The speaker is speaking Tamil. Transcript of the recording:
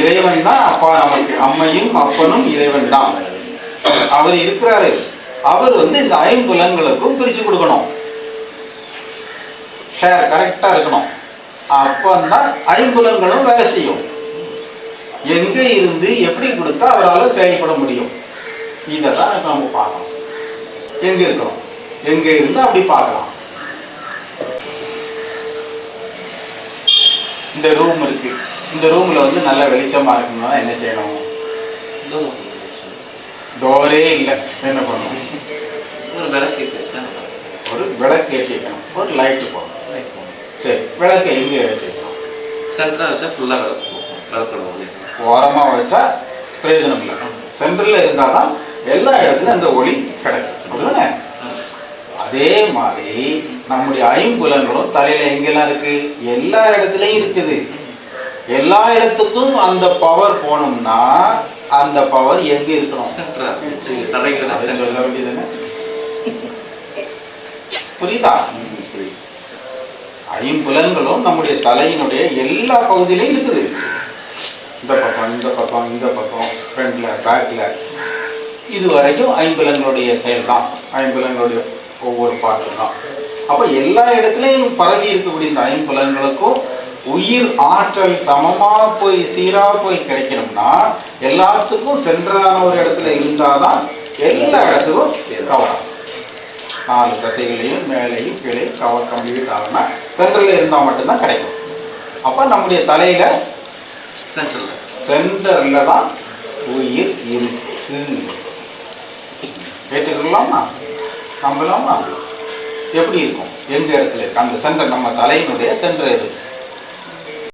இறைவன் தான் அப்பா நமக்கு அம்மையும் அப்பனும் இறைவன் தான் அவர் இருக்கிறாரு. அவர் வந்து இந்த ஐம்புலன்களுக்கும் பிரிச்சு கொடுக்கணும். ஷேர் கரெக்டா இருக்கணும். அப்பந்தான் ஐம்புலன்களும் வேலை செய்யும். எங்க இருந்து எப்படி கொடுத்தா அவரால் செயல்பட முடியும்? இதை நம்ம பார்க்கணும். எங்க இருக்கணும்? எங்க இருந்து அப்படி பார்க்கலாம். இந்த ரூம் இருக்கு. இந்த ரூம்ல வந்து நல்ல வெளிச்சமா இருக்கணும்னா என்ன செய்யணும்? டோரே இல்லை. என்ன பண்ணணும்? ஒரு விளக்கு ஒரு விளக்கு ஏற்றி வைக்கணும். ஒரு லைட் போடணும். சரி விளக்கு எங்க ஏற்றி வைக்கணும்? சென்டரா வச்சா ஃபுல்லா விளக்கு போகும் விளக்கு ஓரமா வச்சா பிரயோஜனம் இல்லை. சென்டர்ல இருந்தாதான் எல்லா இடத்துலயும் அந்த ஒளி கிடைக்கும். அப்படிதானே அதே மாதிரி நம்முடைய ஐம்புலன்களும் தலையில எங்கெல்லாம் இருக்கு? எல்லா இடத்துலயும் இருக்குது. எல்லா இடத்துக்கும் அந்த பவர் போனோம்னா அந்த பவர் எங்க இருக்கணும்? சொல்ல வேண்டியதுதானே புரியுதா ஐம்புலன்களும் நம்முடைய தலையினுடைய எல்லா பகுதியிலையும் இருக்குது. இந்த பக்கம் இந்த பக்கம் இந்த பக்கம் ஃப்ரண்ட்ல பேக்ல இது வரைக்கும் ஐம்புலன்களுடைய செயல் தான் ஐம்புலன்களுடைய ஒவ்வொரு பாட்டு தான் அப்ப எல்லா இடத்துலையும் பரவி இருக்கக்கூடிய இந்த ஐம்புலன்களுக்கும் உயிர் ஆற்றல் சமமா போய் சீரா போய் கிடைக்கணும்னா எல்லாத்துக்கும் சென்றான ஒரு இடத்துல இருந்தாதான் எல்லா இடத்துக்கும் கவனம். நாலு தசைகளையும் மேலையும் கீழே கவர் கம்ப்ளீட் ஆகும்னா சென்டர்ல இருந்தால் மட்டும்தான் கிடைக்கும். அப்போ நம்முடைய தலையில சென்டர்ல சென்டர்ல தான் உயிர் இருக்கு கேட்டுக்கலாமா? நம்பலாமா? எப்படி இருக்கும்? எந்த இடத்துல அந்த சென்டர் நம்ம தலையினுடைய சென்டர் எது?